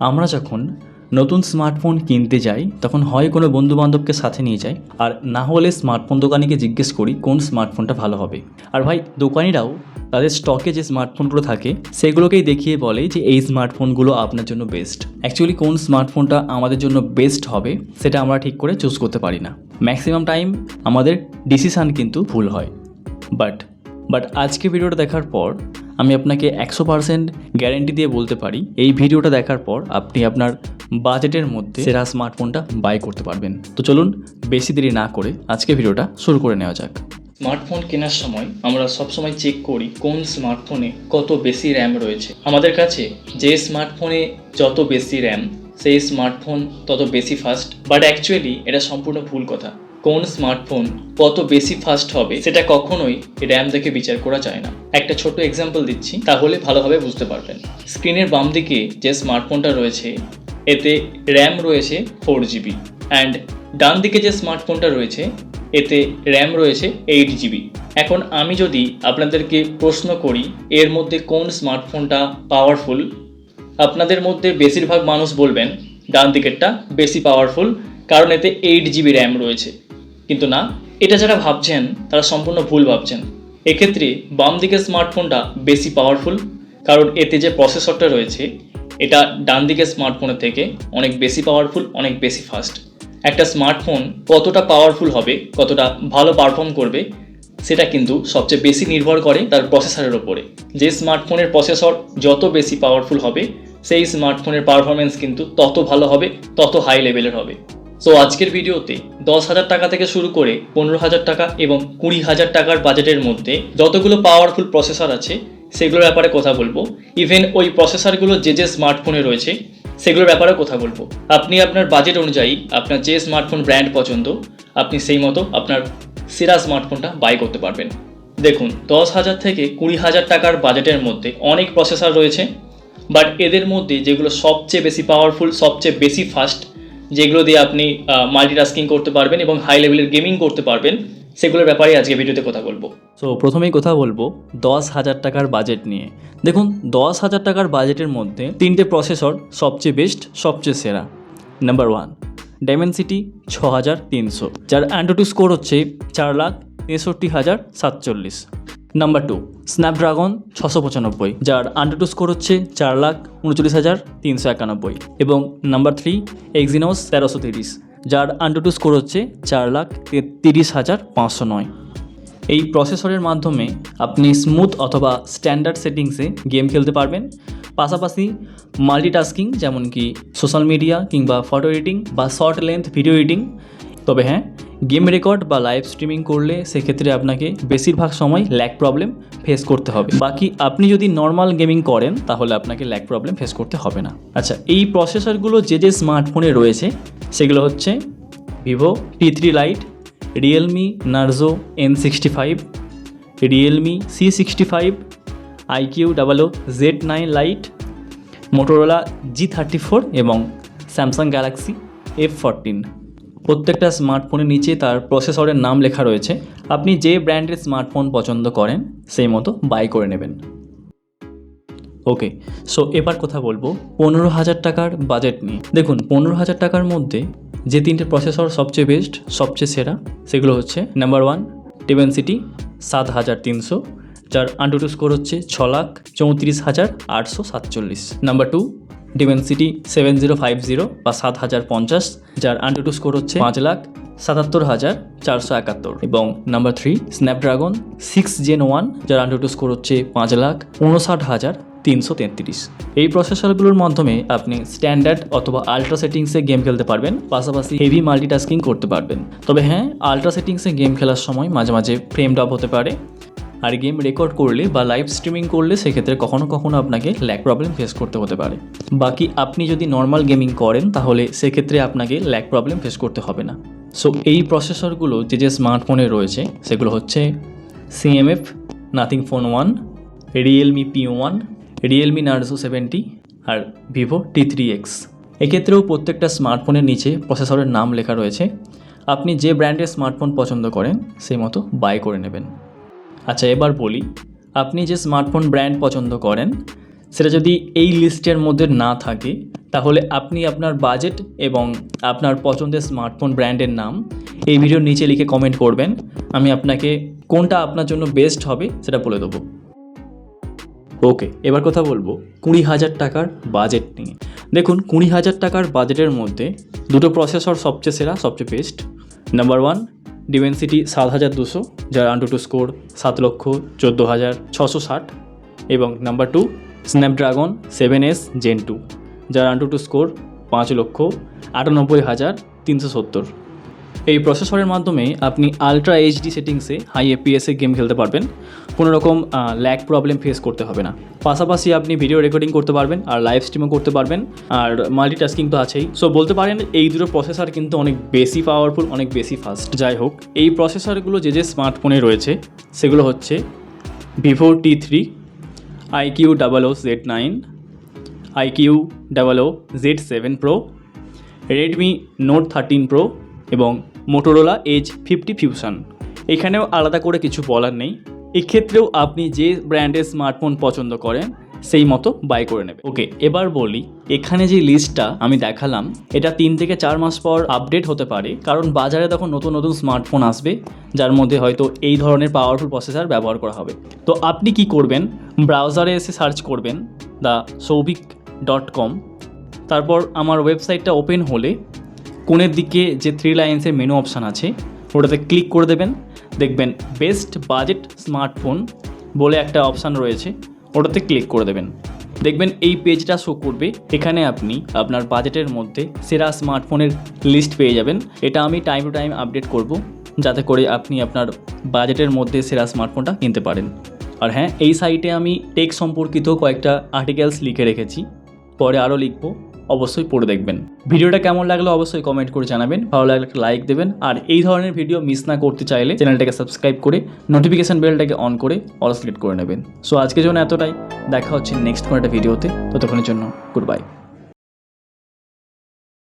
আমরা যখন নতুন স্মার্টফোন কিনতে যাই, তখন হয় কোনো বন্ধুবান্ধবকে সাথে নিয়ে যাই, আর না হলে স্মার্টফোন দোকানিকে জিজ্ঞেস করি কোন স্মার্টফোনটা ভালো হবে। আর ভাই, দোকানিরাও তাদের স্টকে যে স্মার্টফোনগুলো থাকে, সেগুলোকেই দেখিয়ে বলে যে এই স্মার্টফোনগুলো আপনার জন্য বেস্ট অ্যাকচুয়ালি কোন স্মার্টফোনটা আমাদের জন্য বেস্ট হবে, সেটা আমরা ঠিক করে চুজ করতে পারি না। ম্যাক্সিমাম টাইম আমাদের ডিসিশান কিন্তু ভুল হয়। বাট বাট আজকে ভিডিওটা দেখার পর আমি আপনাকে একশো পার্সেন্ট গ্যারেন্টি দিয়ে বলতে পারি, এই ভিডিওটা দেখার পর আপনি আপনার বাজেটের মধ্যে সেরা স্মার্টফোনটা বাই করতে পারবেন। তো চলুন, বেশি দেরি না করে আজকে ভিডিওটা শুরু করে নেওয়া যাক। স্মার্টফোন কেনার সময় আমরা সবসময় চেক করি কোন স্মার্টফোনে কত বেশি র্যাম রয়েছে। আমাদের কাছে যে স্মার্টফোনে যত বেশি র্যাম সেই স্মার্টফোন তত বেশি ফাস্ট বাট অ্যাকচুয়ালি এটা সম্পূর্ণ ভুল কথা। কোন স্মার্টফোন কত বেশি ফাস্ট হবে সেটা কখনোই র্যাম দেখে বিচার করা যায় না। একটা ছোট এক্সাম্পল দিচ্ছি, তাহলে ভালোভাবে বুঝতে পারবেন। স্ক্রিনের বাম দিকে যে স্মার্টফোনটা রয়েছে, এতে র্যাম রয়েছে ফোর জিবি অ্যান্ড ডান দিকে যে স্মার্টফোনটা রয়েছে, এতে র্যাম রয়েছে এইট জিবি এখন আমি যদি আপনাদেরকে প্রশ্ন করি, এর মধ্যে কোন স্মার্টফোনটা পাওয়ারফুল আপনাদের মধ্যে বেশিরভাগ মানুষ বলবেন, ডান দিকেরটা বেশি পাওয়ারফুল কারণ এতে এইট জিবি র্যাম রয়েছে। কিন্তু না, এটা যারা ভাবছেন, তারা সম্পূর্ণ ভুল ভাবছেন। এক্ষেত্রে বাম দিকের স্মার্টফোনটা বেশি পাওয়ারফুল কারণ এতে যে প্রসেসরটা রয়েছে, এটা ডান দিকের স্মার্টফোনের থেকে অনেক বেশি পাওয়ারফুল অনেক বেশি ফাস্ট একটা স্মার্টফোন কতটা পাওয়ারফুল হবে, কতটা ভালো পারফর্ম করবে, সেটা কিন্তু সবচেয়ে বেশি নির্ভর করে তার প্রসেসরের ওপরে যে স্মার্টফোনের প্রসেসর যত বেশি পাওয়ারফুল হবে, সেই স্মার্টফোনের পারফরমেন্স কিন্তু তত ভালো হবে, তত হাই লেভেলের হবে। সো আজকের ভিডিওতে দশ হাজার টাকা থেকে শুরু করে পনেরো হাজার টাকা এবং কুড়ি হাজার টাকার বাজেটের মধ্যে যতগুলো পাওয়ারফুল প্রসেসর আছে, সেগুলোর ব্যাপারে কথা বলব। ইভেন ওই প্রসেসরগুলো যে যে স্মার্টফোনে রয়েছে, সেগুলোর ব্যাপারেও কথা বলব। আপনি আপনার বাজেট অনুযায়ী আপনার যে স্মার্টফোন ব্র্যান্ড পছন্দ, আপনি সেই মতো আপনার সেরা স্মার্টফোনটা বাই করতে পারবেন। দেখুন, দশ হাজার থেকে কুড়ি হাজার টাকার বাজেটের মধ্যে অনেক প্রসেসর রয়েছে বাট এদের মধ্যে যেগুলো সবচেয়ে বেশি পাওয়ারফুল সবচেয়ে বেশি ফাস্ট যেগুলো দিয়ে আপনি মাল্টিটাস্কিং করতে পারবেন এবং হাই লেভেলের গেমিং করতে পারবেন, সেগুলোর ব্যাপারে আজকে ভিডিওতে কথা বলব। সো প্রথমেই কথা বলব দশ হাজার টাকার বাজেট নিয়ে। দেখুন, দশ হাজার টাকার বাজেটের মধ্যে তিনটে প্রসেসর সবচেয়ে বেস্ট সবচেয়ে সেরা। নাম্বার ওয়ান ডাইমেনসিটি ছ হাজার তিনশো, যার অ্যান্ড্রয়েড স্কোর হচ্ছে চার লাখ তেষট্টি হাজার সাতচল্লিশ। নাম্বার টু স্ন্যাপড্রাগন ছশো পঁচানব্বই, যার আন্ডার স্কোর হচ্ছে চার লাখ উনচল্লিশ হাজার তিনশো একানব্বই। এবং নাম্বার থ্রি এক্সিনোস তেরোশো তিরিশ, যার আন্ডার স্কোর হচ্ছে চার লাখ তিরিশ হাজার পাঁচশো নয়। এই প্রসেসরের মাধ্যমে আপনি স্মুথ অথবা স্ট্যান্ডার্ড সেটিংসে গেম খেলতে পারবেন। পাশাপাশি মাল্টিটাস্কিং যেমন কি সোশ্যাল মিডিয়া কিংবা ফটো এডিটিং বা শর্ট লেন্থ ভিডিও এডিটিং তবে হ্যাঁ গেম রেকর্ড বা লাইভ স্ট্রিমিং করলে সেক্ষেত্রে আপনাকে বেশিরভাগ সময় ল্যাক প্রবলেম ফেস করতে হবে। বাকি আপনি যদি নর্মাল গেমিং করেন, তাহলে আপনাকে ল্যাক প্রবলেম ফেস করতে হবে না। আচ্ছা এই প্রসেসরগুলো যে যে স্মার্টফোনে রয়েছে, সেগুলো হচ্ছে Vivo T three lite Realme Narzo N sixty five Realme C sixty five iQOO double O Z nine lite Motorola G thirty four এবং স্যামসাং গ্যালাক্সি এফ ফরটিন প্রত্যেকটা স্মার্টফোনের নিচে তার প্রসেসরের নাম লেখা রয়েছে। আপনি যে ব্র্যান্ডের স্মার্টফোন পছন্দ করেন, সেই মতো বাই করে নেবেন। ওকে সো এবার কথা বলব পনেরো হাজার টাকার বাজেট নিয়ে। দেখুন, পনেরো হাজার টাকার মধ্যে যে তিনটে প্রসেসর সবচেয়ে বেস্ট সবচেয়ে সেরা, সেগুলো হচ্ছে নাম্বার ওয়ান টেভেনসিটি সাত হাজার তিনশো, যার আন্ডারটু স্কোর হচ্ছে ছ লাখ চৌত্রিশ হাজার আটশো সাতচল্লিশ। Number two Dimensity seven zero five zero বা সাত হাজার পঞ্চাশ যার আন্ডারটু স্কোর হচ্ছে পাঁচ লাখ সাতাত্তর হাজার চারশো একাত্তর। এবং number three Snapdragon six gen one যার আন্ডারটু স্কোর হচ্ছে পাঁচ লাখ উনষাট হাজার তিনশো তেত্রিশ। এই প্রসেসরগুলোর মাধ্যমে আপনি স্ট্যান্ডার্ড অথবা আলট্রা সেটিংসে গেম খেলতে পারবেন, পাশাপাশি হেভি মাল্টিটাস্কিং করতে পারবেন। তবে হ্যাঁ আলট্রা সেটিংসে গেম খেলার সময় মাঝে মাঝে ফ্রেম ড্রপ হতে পারে আর গেম রেকর্ড করলে বা লাইভ স্ট্রিমিং করলে সেক্ষেত্রে কখনো কখনো আপনাকে ল্যাক প্রবলেম ফেস করতে হতে পারে। বাকি আপনি যদি নর্মাল গেমিং করেন, তাহলে সেক্ষেত্রে আপনাকে ল্যাক প্রবলেম ফেস করতে হবে না। সো এই প্রসেসরগুলো যে যে স্মার্টফোনে রয়েছে, সেগুলো হচ্ছে CMF Nothing phone one Realme P one Realme Narzo seventy আর ভিভো টি থ্রি এক্স এক্ষেত্রেও প্রত্যেকটা স্মার্টফোনের নিচে প্রসেসরের নাম লেখা রয়েছে। আপনি যে ব্র্যান্ডের স্মার্টফোন পছন্দ করেন, সেই মতো বাই করে নেবেন। আচ্ছা এবার বলি, আপনি যে স্মার্টফোন ব্র্যান্ড পছন্দ করেন, সেটা যদি এই লিস্টের মধ্যে না থাকে, তাহলে আপনি আপনার বাজেট এবং আপনার পছন্দের স্মার্টফোন ব্র্যান্ডের নাম এই ভিডিওর নিচে লিখে কমেন্ট করবেন। আমি আপনাকে কোনটা আপনার জন্য বেস্ট হবে সেটা বলে দেবো। ওকে এবার কথা বলব কুড়ি হাজার টাকার বাজেট নিয়ে। দেখুন, কুড়ি হাজার টাকার বাজেটের মধ্যে দুটো প্রসেসর সবচেয়ে সেরা, সবচেয়ে বেস্ট নাম্বার ওয়ান ডিমেনসিটি সাত হাজার দুশো, যার আন্টু টু স্কোর সাত লক্ষ চোদ্দ হাজার ছশো ষাট, এবং number two Snapdragon seven S gen two যার আন্টু টু স্কোর পাঁচ লক্ষ আটানব্বই হাজার তিনশো সত্তর। এই প্রসেসরের মাধ্যমে আপনি আলট্রা এইচডি সেটিংসে হাই এপিএসে গেম খেলতে পারবেন। কোনো রকম ল্যাক প্রবলেম ফেস করতে হবে না। পাশাপাশি আপনি ভিডিও রেকর্ডিং করতে পারবেন আর লাইভ স্ট্রিমও করতে পারবেন। আর মাল্টিটাস্কিং তো আছেই। সো বলতে পারেন এই দুটো প্রসেসর কিন্তু অনেক বেশি পাওয়ারফুল অনেক বেশি ফাস্ট যাই হোক, এই প্রসেসরগুলো যে যে স্মার্টফোনে রয়েছে, সেগুলো হচ্ছে Vivo T three iQOO double O Z nine iQOO double O Z seven pro Redmi note thirteen pro এবং মোটোরোলা এজ ফিফটি ফিউশন এখানেও আলাদা করে কিছু বলার নেই। এক্ষেত্রেও আপনি যে ব্র্যান্ডের স্মার্টফোন পছন্দ করেন, সেই মতো বাই করে নেবে ওকে, এবার বলি, এখানে যে লিস্টটা আমি দেখালাম, এটা তিন থেকে চার মাস পর আপডেট হতে পারে। কারণ বাজারে তখন নতুন নতুন স্মার্টফোন আসবে, যার মধ্যে হয়তো এই ধরনের পাওয়ারফুল প্রসেসার ব্যবহার করা হবে। তো আপনি কি করবেন? ব্রাউজারে এসে সার্চ করবেন দ্য সৌভিক ডট কম তারপর আমার ওয়েবসাইটটা ওপেন হলে কোণের দিকে যে থ্রি লাইন্সের মেনু অপশান আছে, ওটাতে ক্লিক করে দেবেন। দেখবেন বেস্ট বাজেট স্মার্টফোন বলে একটা অপশান রয়েছে, ওটাতে ক্লিক করে দেবেন। দেখবেন এই পেজটা শো করবে। এখানে আপনি আপনার বাজেটের মধ্যে সেরা স্মার্টফোনের লিস্ট পেয়ে যাবেন। এটা আমি টাইম টু টাইম আপডেট করব, যাতে করে আপনি আপনার বাজেটের মধ্যে সেরা স্মার্টফোনটা কিনতে পারেন। আর হ্যাঁ এই সাইটে আমি টেক সম্পর্কিত কয়েকটা আর্টিকেলস লিখে রেখেছি। পরে আরও লিখব। অবশ্যই পড়ে দেখবেন। ভিডিওটা কেমন লাগল অবশ্যই কমেন্ট করে জানাবেন। ভালো লাগলে একটা লাইক দেবেন। আর এই ধরনের ভিডিও মিস না করতে চাইলে চ্যানেলটাকে সাবস্ক্রাইব করে নোটিফিকেশান বেলটাকে অন করে অল সিলেক্ট করে নেবেন। সো আজকের জন্য এতটাই। দেখা হচ্ছে নেক্সট কোনো একটা ভিডিওতে ততক্ষণের জন্য গুড বাই